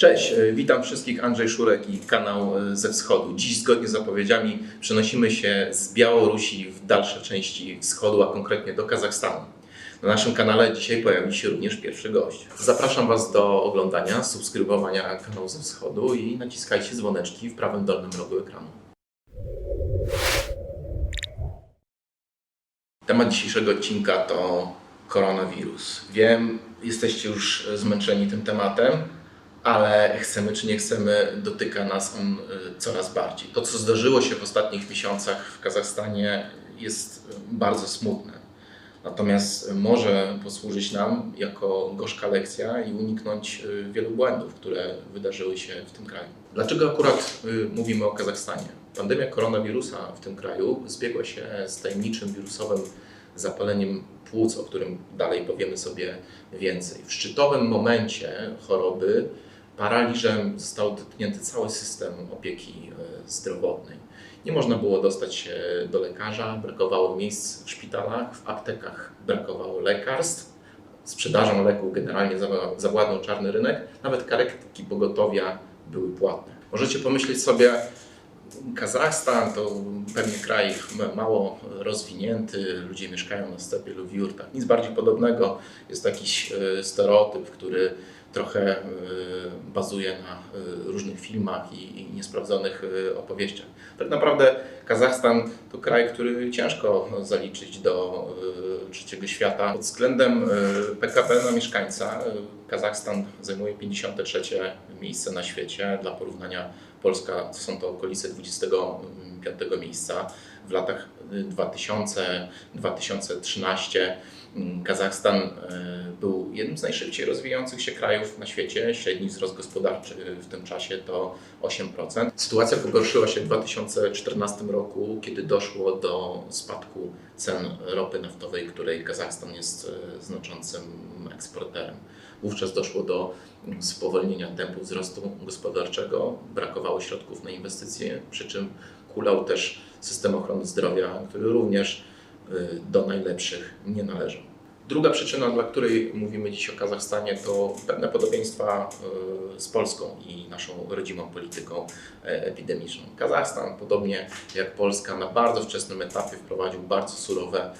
Cześć, e, witam wszystkich, Andrzej Szurek i kanał e, ze wschodu. Dziś zgodnie z zapowiedziami przenosimy się z Białorusi w dalsze części wschodu, a konkretnie do Kazachstanu. Na naszym kanale dzisiaj pojawi się również pierwszy gość. Zapraszam Was do oglądania, subskrybowania kanału ze wschodu i naciskajcie dzwoneczki w prawym dolnym rogu ekranu. Temat dzisiejszego odcinka to koronawirus. Wiem, jesteście już zmęczeni tym tematem, ale chcemy czy nie chcemy, dotyka nas on y, coraz bardziej. To, co zdarzyło się w ostatnich miesiącach w Kazachstanie, jest y, bardzo smutne. Natomiast może posłużyć nam jako gorzka lekcja i uniknąć y, wielu błędów, które wydarzyły się w tym kraju. Dlaczego akurat y, mówimy o Kazachstanie? Pandemia koronawirusa w tym kraju zbiegła się z tajemniczym wirusowym zapaleniem płuc, o którym dalej powiemy sobie więcej. W szczytowym momencie choroby paraliżem został dotknięty cały system opieki e, zdrowotnej. Nie można było dostać się do lekarza, brakowało miejsc w szpitalach, w aptekach brakowało lekarstw, sprzedażą leków generalnie zawładnął czarny rynek, nawet karetki pogotowia były płatne. Możecie pomyśleć sobie, Kazachstan to pewnie kraj ma- mało rozwinięty, ludzie mieszkają na stepie lub w jurtach. Nic bardziej podobnego. Jest jakiś e, stereotyp, który trochę e, bazuje na e, różnych filmach i, niesprawdzonych e, opowieściach. Tak naprawdę Kazachstan to kraj, który ciężko zaliczyć do trzeciego świata. Pod względem PKB na mieszkańca Kazachstan zajmuje 53 miejsce na świecie. Dla porównania Polska są to okolice 25 miejsca. W latach 2000-2013 Kazachstan e, był jednym z najszybciej rozwijających się krajów na świecie. Średni wzrost gospodarczy w tym czasie to 8%. Sytuacja pogorszyła się w 2014 roku, kiedy doszło do spadku cen ropy naftowej, której Kazachstan jest e, znaczącym eksporterem. Wówczas doszło do spowolnienia tempu wzrostu gospodarczego, brakowało środków na inwestycje, przy czym kulał też system ochrony zdrowia, który również y, do najlepszych nie należał. Druga przyczyna, dla której mówimy dziś o Kazachstanie, to pewne podobieństwa y, z Polską i naszą rodzimą polityką e, epidemiczną. Kazachstan, podobnie jak Polska, na bardzo wczesnym etapie wprowadził bardzo surowe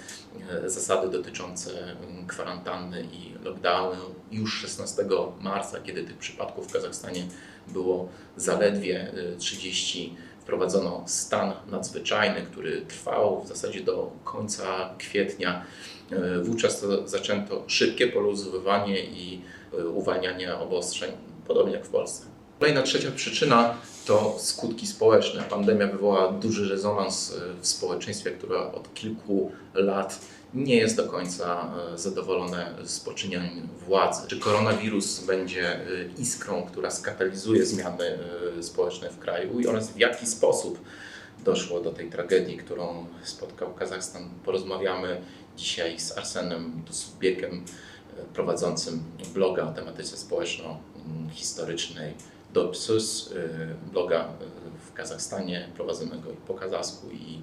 e, zasady dotyczące mm, kwarantanny i lockdownu już 16 marca, kiedy tych przypadków w Kazachstanie było zaledwie y, 30 wprowadzono stan nadzwyczajny, który trwał w zasadzie do końca kwietnia. E, Wówczas to zaczęto szybkie poluzowywanie i e, uwalnianie obostrzeń, podobnie jak w Polsce. Kolejna trzecia przyczyna to skutki społeczne. Pandemia wywołała duży rezonans e, w społeczeństwie, które od kilku lat nie jest do końca e, zadowolone z poczynień władzy. Czy koronawirus będzie e, iskrą, która skatalizuje zmiany e, społeczne w kraju i oraz w jaki sposób doszło do tej tragedii, którą spotkał Kazachstan. Porozmawiamy dzisiaj z Arsenem Dusubiekiem, prowadzącym bloga o tematyce społeczno-historycznej Dopsus, bloga w Kazachstanie prowadzonego i po kazachsku i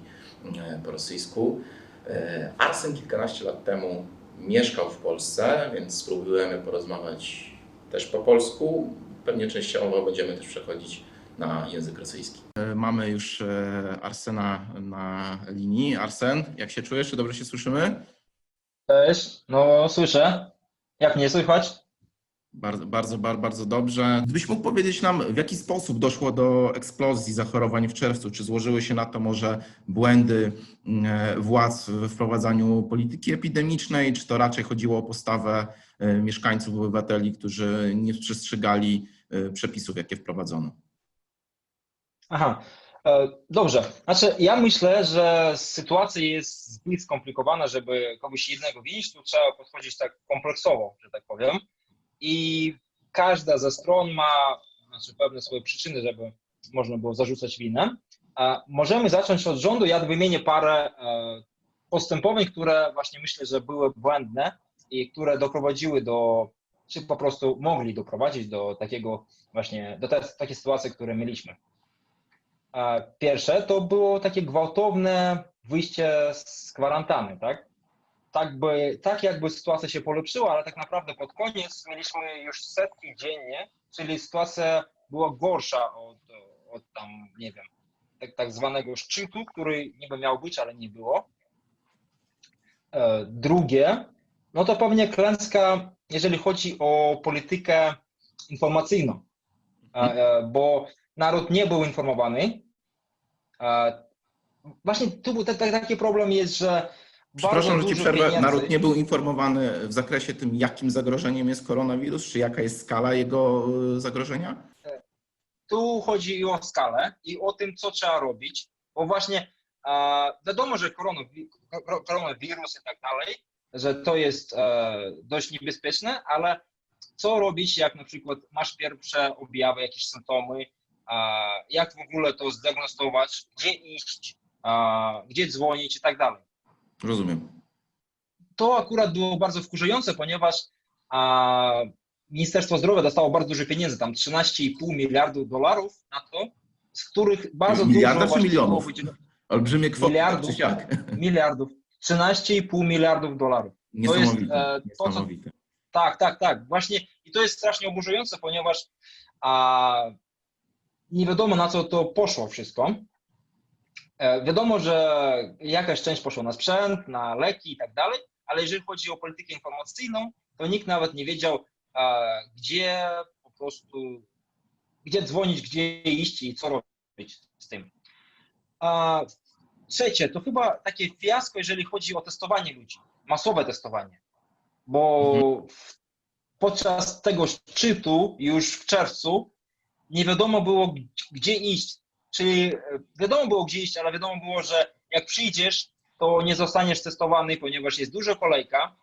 po rosyjsku. E, Arsen kilkanaście lat temu mieszkał w Polsce, więc spróbujemy porozmawiać też po polsku. Pewnie częściowo będziemy też przechodzić na język rosyjski. Mamy już e, Arsena na linii. Arsen, jak się czujesz? Czy dobrze się słyszymy? Cześć, no słyszę. Jak mnie słychać? Bardzo, bardzo, bardzo, dobrze. Gdybyś mógł powiedzieć nam, w jaki sposób doszło do eksplozji zachorowań w czerwcu? Czy złożyły się na to może błędy mm, władz we wprowadzaniu polityki epidemicznej, czy to raczej chodziło o postawę e, mieszkańców, obywateli, którzy nie przestrzegali e, przepisów, jakie wprowadzono? Aha, e, dobrze. Znaczy, ja myślę, że sytuacja jest zbyt skomplikowana, żeby kogoś jednego winić. Tu trzeba podchodzić tak kompleksowo, że tak powiem. I każda ze stron ma znaczy, pewne swoje przyczyny, żeby można było zarzucać winę. Możemy zacząć od rządu. Ja wymienię parę e, postępowań, które właśnie myślę, że były błędne i które doprowadziły do, czy po prostu mogli doprowadzić do takiego właśnie, do te, takiej sytuacji, które mieliśmy. A Pierwsze to było takie gwałtowne wyjście z kwarantanny, tak? Tak, by, tak jakby sytuacja się polepszyła, ale tak naprawdę pod koniec mieliśmy już setki dziennie czyli sytuacja była gorsza od, od tam, nie wiem, tak, tak zwanego szczytu, który niby miał być, ale nie było. E, Drugie, no to pewnie klęska, jeżeli chodzi o politykę informacyjną, E, e, bo naród nie był informowany. Właśnie tu taki problem jest, że Przepraszam, że ci przerwę. pieniędzy- Naród nie był informowany w zakresie tym, jakim zagrożeniem jest koronawirus, czy jaka jest skala jego y, zagrożenia? tu chodzi i o skalę i o tym, co trzeba robić, bo właśnie wiadomo, że koronawi- ko- koronawirus i tak dalej, że to jest e, dość niebezpieczne, ale co robić, jak na przykład masz pierwsze objawy, jakieś symptomy, jak w ogóle to zdiagnozować, gdzie iść, gdzie dzwonić i tak dalej. Rozumiem. to akurat było bardzo wkurzające, ponieważ a, Ministerstwo Zdrowia dostało bardzo dużo pieniędzy, tam 13,5 miliardów dolarów na to, z których bardzo Miliarda dużo czy właśnie milionów? było Olbrzymie kwoty, Miliardów. czy siak. Miliardów. 13,5 miliardów dolarów. To jest, Niesamowite. e, to, co- Niesamowite. Tak, tak, tak. Właśnie i to jest strasznie oburzające, ponieważ a, nie wiadomo na co to poszło wszystko. E, wiadomo, że jakaś część poszła na sprzęt, na leki i tak dalej, ale jeżeli chodzi o politykę informacyjną, to nikt nawet nie wiedział, gdzie po prostu, gdzie dzwonić, gdzie iść i co robić z tym. Trzecie, to chyba takie fiasko, jeżeli chodzi o testowanie ludzi, masowe testowanie bo w- podczas tego szczytu już w czerwcu nie wiadomo było, gdzie iść. Czyli e, wiadomo było, gdzie iść, ale wiadomo było, że jak przyjdziesz, to nie zostaniesz testowany, ponieważ jest duża kolejka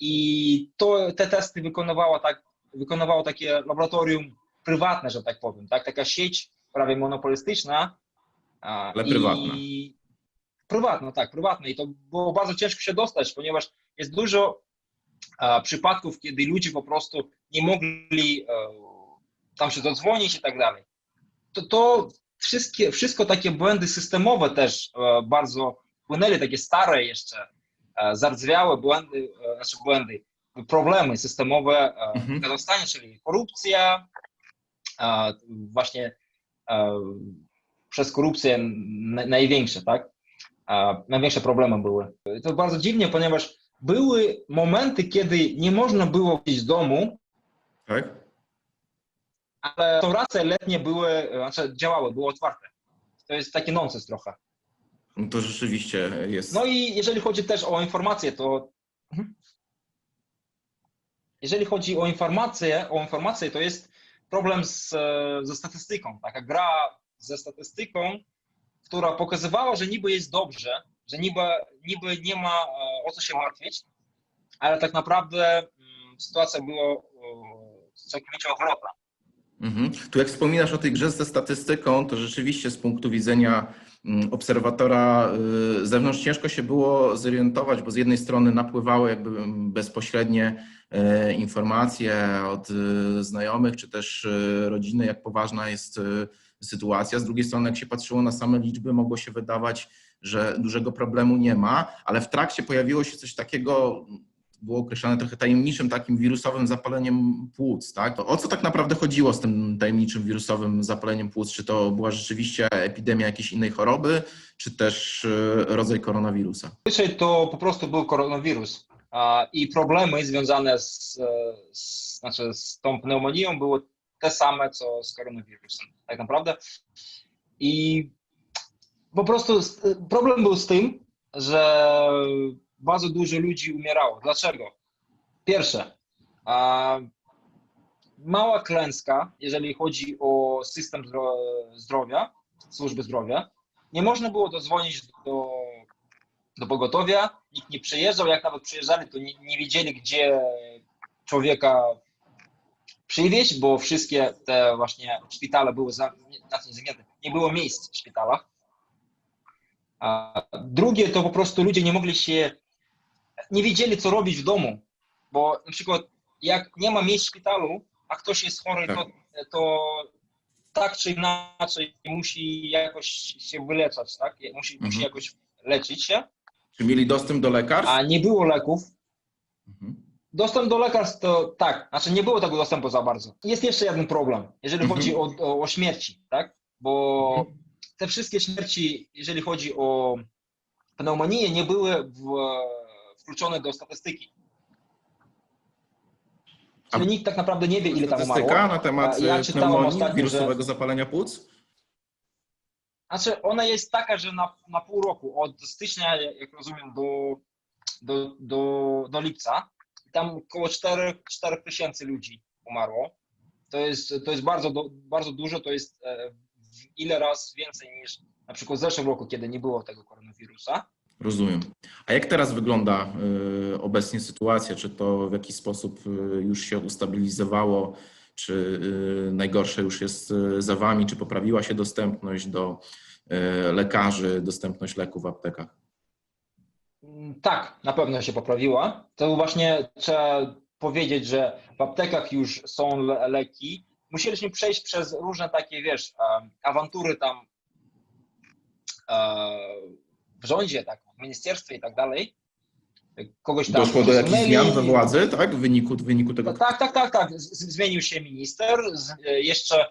i to, te testy wykonywała tak, wykonywało takie laboratorium prywatne, że tak powiem, tak? taka sieć prawie monopolistyczna. Ale i- prywatna. Prywatna, tak, prywatna. I to było bardzo ciężko się dostać, ponieważ jest dużo przypadków, kiedy ludzie po prostu nie mogli e, tam się dodzwonić i tak dalej. To, to wszystkie, wszystko takie błędy systemowe też e, bardzo wpłynęli, takie stare jeszcze, e, zardzewiałe błędy, e, znaczy błędy, problemy systemowe Mhm. w Kazachstanie, czyli korupcja, właśnie przez korupcję na- największe, tak? Największe problemy były. To bardzo dziwnie, ponieważ były momenty, kiedy nie można było wyjść z domu, Tak? Ale restauracje letnie były, znaczy działały, były otwarte. To jest taki nonsens trochę. No To rzeczywiście jest. No i jeżeli chodzi też o informacje, to Mhm. jeżeli chodzi o informacje, o informacje, to jest problem z, ze statystyką. Taka gra ze statystyką, która pokazywała, że niby jest dobrze, że niby, niby nie ma e, o co się martwić, ale tak naprawdę mm, sytuacja była e, całkowicie odwrotna. Mhm. Tu jak wspominasz o tej grze ze statystyką, to rzeczywiście z punktu widzenia mm, obserwatora y, z zewnątrz ciężko się było zorientować, bo z jednej strony napływały jakby mm, bezpośrednie e, informacje od y, znajomych czy też y, rodziny, jak poważna jest y, sytuacja. Z drugiej strony, jak się patrzyło na same liczby, mogło się wydawać, że dużego problemu nie ma, ale w trakcie pojawiło się coś takiego, było określane trochę tajemniczym takim wirusowym zapaleniem płuc, tak? To o co tak naprawdę chodziło z tym tajemniczym wirusowym zapaleniem płuc? Czy to była rzeczywiście epidemia jakiejś innej choroby, czy też y, rodzaj koronawirusa? Zazwyczaj to po prostu był koronawirus i problemy związane z, e, z, znaczy z tą pneumonią były te same, co z koronawirusem, tak naprawdę. I po prostu problem był z tym, że bardzo dużo ludzi umierało. Dlaczego? Pierwsze, mała klęska, jeżeli chodzi o system zdro- zdrowia, służby zdrowia. Nie można było dodzwonić do do pogotowia, nikt nie przyjeżdżał, jak nawet przyjeżdżali, to nie, nie wiedzieli, gdzie człowieka przywieźć, bo wszystkie te właśnie szpitale były zamknięte, nie było miejsc w szpitalach. A drugie to po prostu ludzie nie mogli się, nie wiedzieli co robić w domu, bo na przykład jak nie ma miejsc w szpitalu, a ktoś jest chory, to, to tak czy inaczej musi jakoś się wyleczać, tak? Musi, musi Mhm. jakoś leczyć się Czy mieli dostęp do lekarstw? a nie było leków, Mhm. Dostęp do lekarstw to tak, znaczy nie było tego dostępu za bardzo. Jest jeszcze jeden problem, jeżeli Mhm. chodzi o, o, o śmierci, tak? Bo Mhm. te wszystkie śmierci, jeżeli chodzi o pneumonię, nie były w, wkluczone do statystyki. Czyli nikt tak naprawdę nie wie, ile tam umarło. Statystyka na temat Ja czytałem pneumonii, ostatnio, wirusowego zapalenia płuc? Znaczy, ona jest taka, że na, na pół roku, od stycznia, jak rozumiem, do, do, do, do lipca, tam około 4, 4 tysięcy ludzi umarło. To jest, to jest bardzo, do, bardzo dużo, to jest e, w ile raz więcej niż na przykład w zeszłym roku, kiedy nie było tego koronawirusa. Rozumiem. A jak teraz wygląda y, obecnie sytuacja? Czy to w jakiś sposób y, już się ustabilizowało? Czy y, najgorsze już jest za Wami? Czy poprawiła się dostępność do lekarzy, dostępność leków w aptekach? Mm, Tak, na pewno się poprawiła. To właśnie trzeba powiedzieć, że w aptekach już są le- leki. Musieliśmy przejść przez różne takie, wiesz, awantury tam e, w rządzie, tak, ministerstwie i tak dalej. Kogoś tam Doszło do jakichś zmian we władzy, tak? W wyniku, w wyniku tego. Tak, tak, tak, tak. Z- Zmienił się minister, jeszcze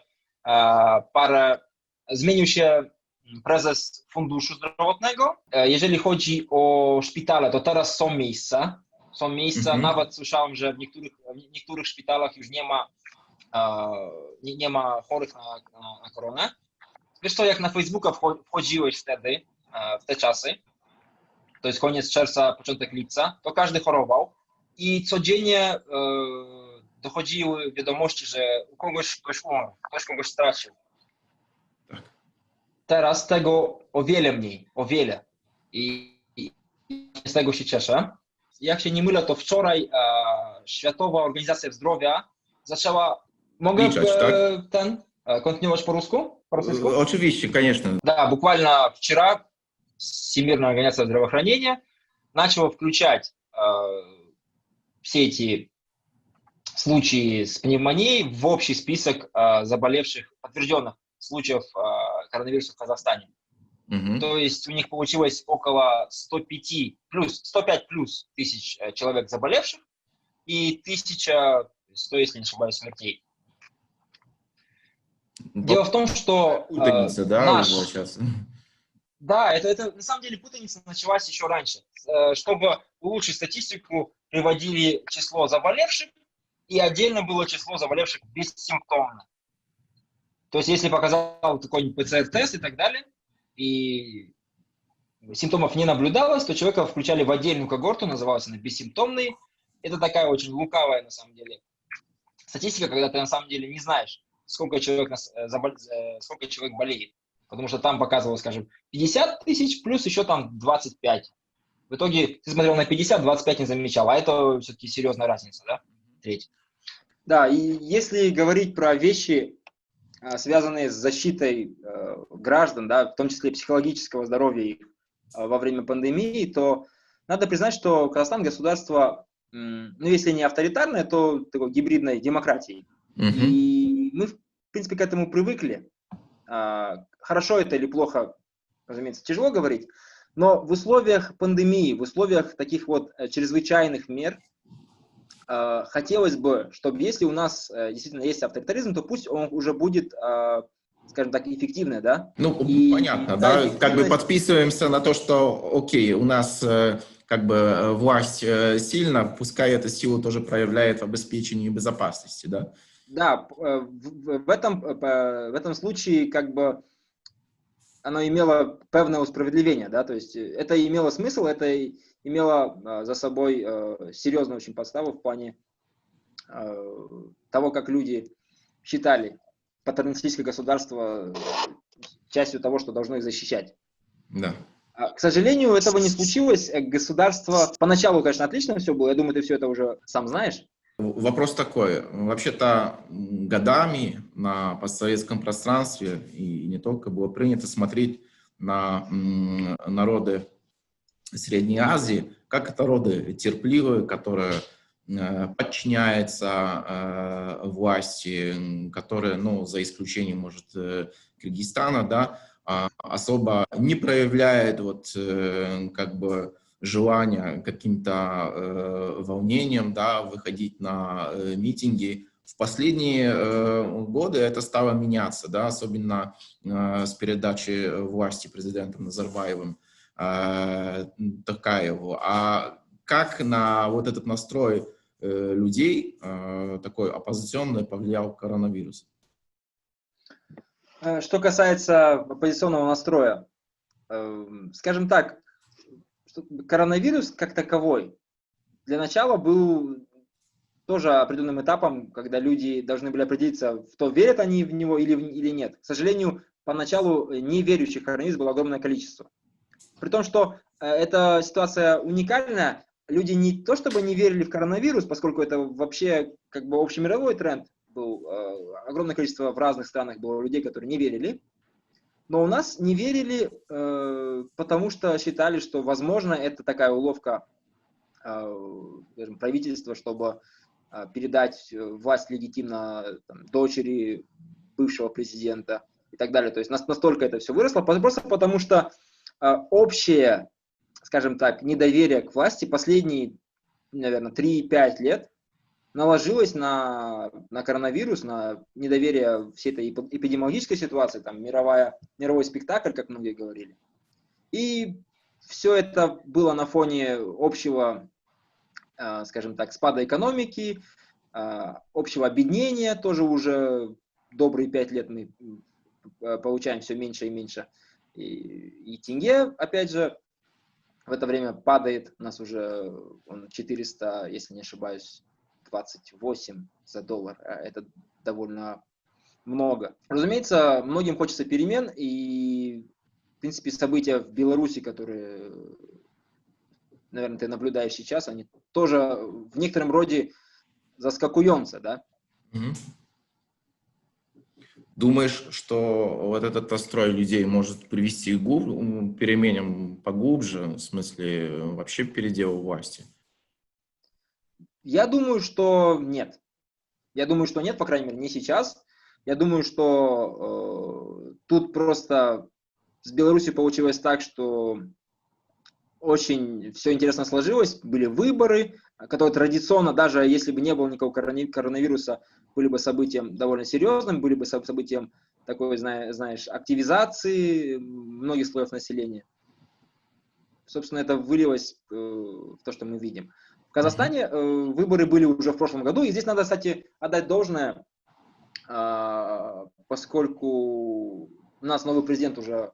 e, parę, zmienił się prezes Funduszu Zdrowotnego. E, Jeżeli chodzi o szpitale, to teraz są miejsca. Są miejsca, Mhm. nawet słyszałem, że w niektórych, w niektórych szpitalach już nie ma, e, nie, nie ma chorych na, na, na koronę. Wiesz co, jak na Facebooka wcho- wchodziłeś wtedy, w te czasy, to jest koniec czerwca, początek lipca, to każdy chorował i codziennie e, dochodziły wiadomości, że u kogoś ktoś umarł, ktoś kogoś stracił. Tak. Teraz tego o wiele mniej, o wiele. I, i z tego się cieszę. Jak się nie mylę, to wczoraj e, Światowa Organizacja Zdrowia zaczęła. Mogę Liczać, e, tak? ten e, kontynuować po rusku? Po rosyjsku? Oczywiście, koniecznie. Da, bukładnie wczoraj Всемирная организация здравоохранения начала включать э, все эти случаи с пневмонией в общий список э, заболевших, подтвержденных случаев э, коронавируса в Казахстане. Mhm. То есть у них получилось около 105 плюс, 105 плюс тысяч э, человек заболевших и 1100, если не ошибаюсь, смертей. Дело в том, что э, Путаница, да, наш- сейчас. Да, это, это на самом деле путаница началась еще раньше. Э, Чтобы улучшить статистику, приводили число заболевших, и отдельно было число заболевших бессимптомно. То есть, если показал какой-нибудь ПЦР-тест и так далее, и симптомов не наблюдалось, то человека включали в отдельную когорту, называлась она бессимптомный. Это такая очень лукавая, на самом деле, статистика, когда ты на самом деле не знаешь, сколько человек, э, э, сколько человек болеет. Потому что там показывалось, скажем, 50 тысяч плюс еще там 25. В итоге ты смотрел на 50, 25 не замечал, а это все-таки серьезная разница, да? Треть. Да, и если говорить про вещи, а, связанные с защитой э, граждан, да, в том числе психологического здоровья их а, во время пандемии, то надо признать, что Казахстан государство, ну если не авторитарное, то такой гибридной демократией. Мгм. И мы, в принципе, к этому привыкли. А, Хорошо это или плохо, разумеется, тяжело говорить, но в условиях пандемии, в условиях таких вот э, чрезвычайных мер, а, хотелось бы, чтобы если у нас э, действительно есть авторитаризм, то пусть он уже будет, а, скажем так, эффективный, да? Ну, И- понятно, да, да, и как бы эффективность- подписываемся на то, что, окей, у нас э, как бы власть э, сильна, пускай эта сила тоже проявляет в обеспечении безопасности, да? Да, э, в, этом, э, в этом случае как бы оно имело певное усправедливение, да, то есть э, это имело смысл, это имело за собой серьезную очень подставу в плане того, как люди считали паттернистическое государство частью того, что должно их защищать. Да. А, К сожалению, этого не случилось. Государство поначалу, конечно, отлично все было. Я думаю, ты все это уже сам знаешь. Вопрос такой. Вообще-то годами на постсоветском пространстве и не только было принято смотреть на народы Средней Азии, как это народы терпеливые, которые э, подчиняются э, власти, которые, ну, за исключением, может, э, Киргизстана, да, а, особо не проявляет вот как бы желания каким-то э, волнением, да, выходить на э, митинги. В последние э, годы это стало меняться, да, особенно э, с передачи власти президентом Назарбаевым э, Токаеву. А как на вот этот настрой э, людей, э, такой оппозиционный, повлиял коронавирус? Э, Что касается оппозиционного настроя, э, скажем так, коронавирус как таковой для начала был тоже определенным этапом, когда люди должны были определиться, в то, верят они в него или, или нет. К сожалению, поначалу э, неверующих коронавирус было огромное количество. При том, что э, эта ситуация уникальная, люди не то чтобы не верили в коронавирус, поскольку это вообще как бы общемировой тренд был, э, огромное количество в разных странах было людей, которые не верили, но у нас не верили, э, потому что считали, что, возможно, это такая уловка э, скажем, правительства, чтобы э, передать э, власть легитимно там, дочери бывшего президента и так далее. То есть нас- настолько это все выросло, просто потому что э, общее, скажем так, недоверие к власти последние, наверное, 3-5 лет наложилось на, на коронавирус, на недоверие всей этой эпи- эпидемиологической ситуации, там, мировая, мировой спектакль, как многие говорили. И все это было на фоне общего, э, скажем так, спада экономики, э, общего обеднения, тоже уже добрые пять лет мы э, получаем все меньше и меньше. И, и тенге, опять же, в это время падает, у нас уже он 400, если не ошибаюсь, 28 за доллар. А Это довольно много. Разумеется, многим хочется перемен, и, в принципе, события в Беларуси, которые, наверное, ты наблюдаешь сейчас, они тоже в некотором роде заскакуемся, да? Мгм. Думаешь, что вот этот настрой людей может привести к переменам поглубже, в смысле э, вообще переделу власти? Я думаю, что нет. Я думаю, что нет, по крайней мере, не сейчас. Я думаю, что э, тут просто с Беларусью получилось так, что очень все интересно сложилось. Были выборы, которые традиционно, даже если бы не было никакого коронавируса, были бы событием довольно серьезным, были бы со- событием такой, зна- знаешь, активизации многих слоев населения. Собственно, это вылилось э, в то, что мы видим. Казахстане э, выборы были уже в прошлом году, и здесь надо, кстати, отдать должное, а, поскольку у нас новый президент уже,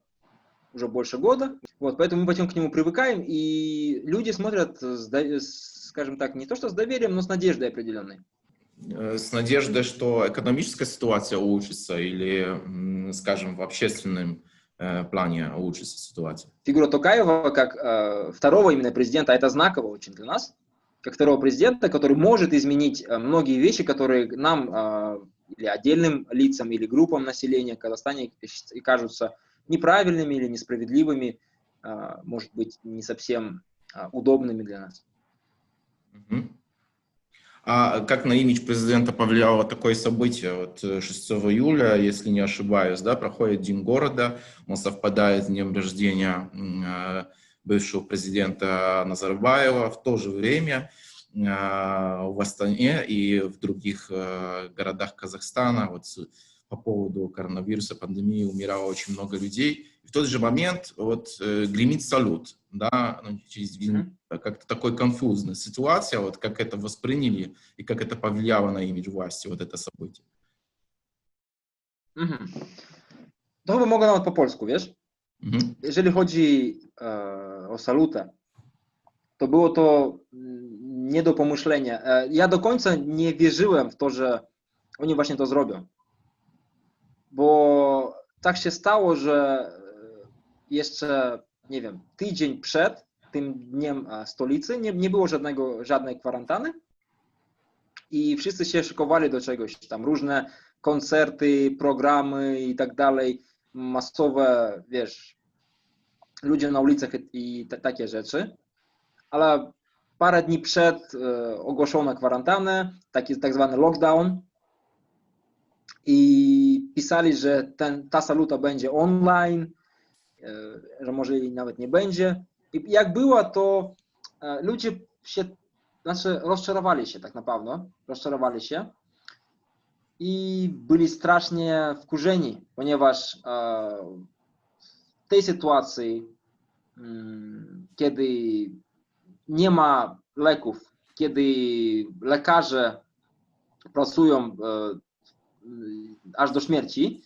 уже больше года, вот, поэтому мы потом к нему привыкаем, и люди смотрят, с скажем так, не то что с доверием, но с надеждой определенной. Э, С надеждой, что экономическая ситуация улучшится или, скажем, в общественном э, плане улучшится ситуация? Фигура Токаева как э, второго именно президента, а это знаково очень для нас, как второго президента, который может изменить э, многие вещи, которые нам э, или отдельным лицам, или группам населения в Казахстане кажутся неправильными или несправедливыми, э, может быть, не совсем э, удобными для нас. А как на имидж президента повлияло такое событие? Вот э, 6 июля, если не ошибаюсь, да, проходит День города, он совпадает с днем рождения э, бывшего президента Назарбаева. В то же время э, в Астане и в других э, городах Казахстана вот по поводу коронавируса, пандемии умирало очень много людей. И в тот же момент вот э, гремит салют, да, ну, через как-то такой конфузная ситуация, вот как это восприняли и как это повлияло на имидж власти, вот это событие. Mhm. Chyba mogę nawet po polsku, wiesz? Мгм. Jeżeli chodzi e, o Saluta, to było to mm, nie do pomyślenia. E, ja do końca nie wierzyłem w to, że oni właśnie to zrobią. Bo tak się stało, że e, jeszcze, nie wiem, tydzień przed tym dniem e, stolicy nie, nie było żadnego, żadnej kwarantanny i wszyscy się szykowali do czegoś, tam różne koncerty, programy i tak dalej, masowe, wiesz, ludzie na ulicach i te, takie rzeczy, ale parę dni przed e, ogłoszono kwarantannę, taki tak zwany lockdown. I pisali, że ten, ta saluta będzie online, e, że może jej nawet nie będzie. I jak była, to e, ludzie się, znaczy rozczarowali się tak naprawdę, rozczarowali się. I byli strasznie wkurzeni, ponieważ tej sytuacji, mm, kiedy nie ma leków, kiedy lekarze pracują e, mm, aż do śmierci,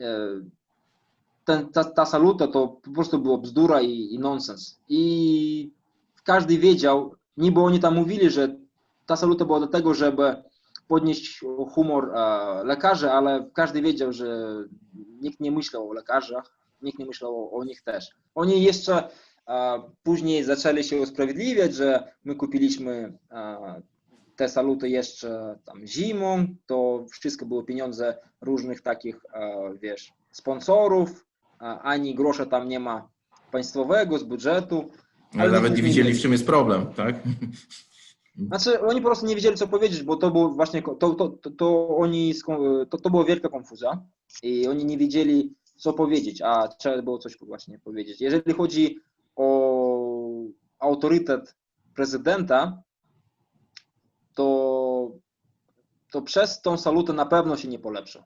e, ten, ta, ta saluta to po prostu było bzdura i, i nonsens. I każdy wiedział, niby oni tam mówili, że ta saluta była do tego, żeby podnieść humor e, lekarzy, ale każdy wiedział, że nikt nie myślał o lekarzach, nikt nie myślał o, o nich też. Oni jeszcze później zaczęli się usprawiedliwiać, że my kupiliśmy te saluty jeszcze tam zimą, to wszystko było pieniądze różnych takich, wiesz, sponsorów, ani grosza tam nie ma państwowego z budżetu. Ale Ale nawet nie wiedzieli, wie. w czym jest problem, tak? Znaczy, oni po prostu nie wiedzieli, co powiedzieć, bo to było właśnie, to, to, to, to oni, to, to była wielka konfuzja i oni nie wiedzieli, co powiedzieć, a trzeba było coś właśnie powiedzieć. Jeżeli chodzi o autorytet prezydenta, to, to przez tą salutę na pewno się nie polepsza.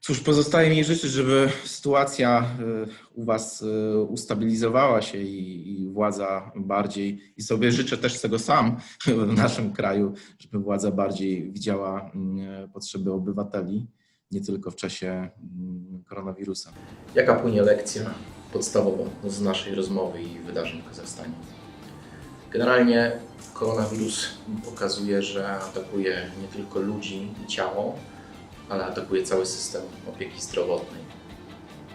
Cóż, pozostaje mi życzyć, żeby sytuacja y, u Was y, ustabilizowała się i, i władza bardziej, i sobie życzę też tego sam w naszym kraju, żeby władza bardziej widziała mm, potrzeby obywateli, nie tylko w czasie mm, koronawirusa. Jaka płynie lekcja podstawowa z naszej rozmowy i wydarzeń w Kazachstanie? Generalnie koronawirus pokazuje, że atakuje nie tylko ludzi i ciało, ale atakuje cały system opieki zdrowotnej.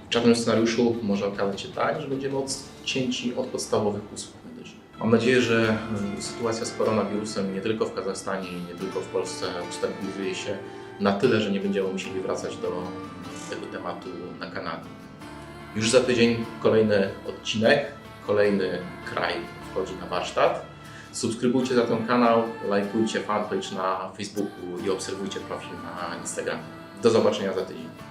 W czarnym scenariuszu może okazać się tak, że będziemy odcięci od podstawowych usług medycznych. Mam nadzieję, że y, sytuacja z koronawirusem nie tylko w Kazachstanie i nie tylko w Polsce ustabilizuje się na tyle, że nie będziemy musieli wracać do tego tematu na kanale. Już za tydzień kolejny odcinek, kolejny kraj wchodzi na warsztat. Subskrybujcie za ten kanał, lajkujcie fanpage na Facebooku i obserwujcie profil na Instagramie. Do zobaczenia za tydzień.